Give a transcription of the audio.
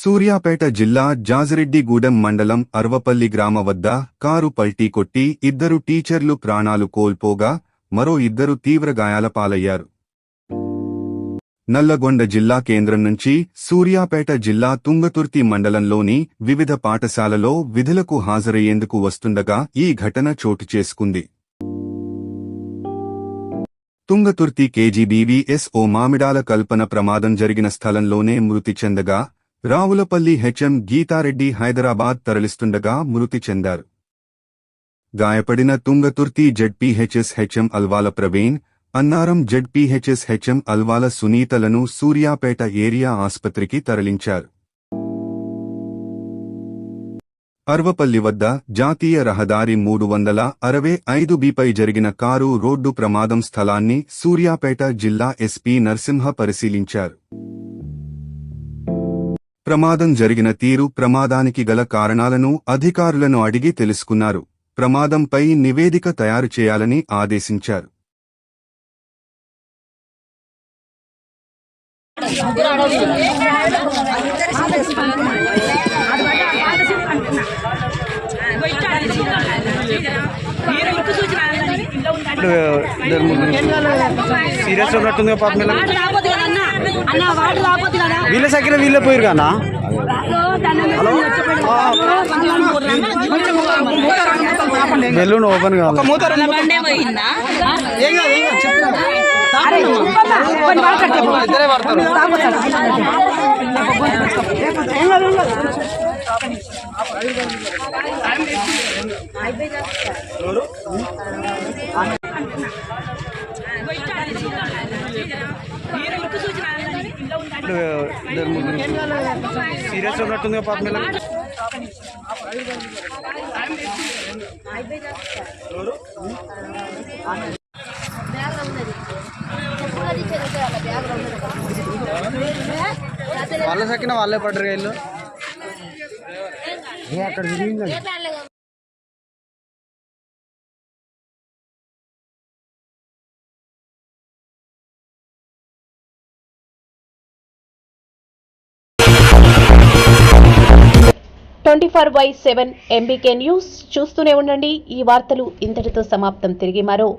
సూర్యాపేట జిల్లా జాజిరెడ్డిగూడెం మండలం అర్వపల్లి గ్రామ వద్ద కారు పల్టీ కొట్టి ఇద్దరు టీచర్లు ప్రాణాలు కోల్పోగా మరో ఇద్దరు తీవ్ర గాయాల పాలయ్యారు. నల్లగొండ జిల్లా కేంద్రం నుంచి సూర్యాపేట జిల్లా తుంగతుర్తి మండలంలోని వివిధ పాఠశాలలో విధులకు హాజరయ్యేందుకు వస్తుండగా ఈ ఘటన చోటు చేసుకుంది. తుంగతుర్తి కేజీబీవీఎస్ఓ మామిడాల కల్పన ప్రమాదం జరిగిన స్థలంలోనే మృతి చెందగా రావులపల్లి హెచ్ఎం గీతారెడ్డి హైదరాబాద్ తరలిస్తుండగా మృతి చెందారు. గాయపడిన Tungaturthi ZPHS HM Alwala Praveen Annaram ZPHS HM Alwala సునీతలను సూర్యాపేట ఏరియా ఆస్పత్రికి తరలించారు. అర్వపల్లి వద్ద జాతీయ రహదారి మూడు వందల అరవై ఐదు బిపై జరిగిన కారు రోడ్డు ప్రమాదం స్థలాన్ని సూర్యాపేట జిల్లా ఎస్పీ నరసింహ పరిశీలించారు. ప్రమాదం జరిగిన తీరు ప్రమాదానికి గల కారణాలను అధికారులను అడిగి తెలుసుకున్నారు. ప్రమాదంపై నివేదిక తయారు చేయాలని ఆదేశించారు. ఇప్పుడు ఇద్దరు ముగ్గురు సీరియస్ ఉన్నట్టుంది పాప వీళ్ళ వాడు రాబోతు కదా అన్న అన్న వాడు రాబోతు కదా వీళ్ళ సైకిల్ వీళ్ళే పోయారు కదా బెలూన్ ఓపెన్ కావాలి మన ఇప్పుడు ఇద్దరు ముగ్గురు సీరియస్ ఉన్నట్టుంది పాప వీళ్ళ వాళ్ళ సైకిల్ వాళ్ళే పడ్డరు వీళ్ళు అక్కడ twenty four by seven MBK news చూస్తూనే ఉండండి. ఈ వార్తలు ఇంతటితో సమాప్తం. తిరిగి మరో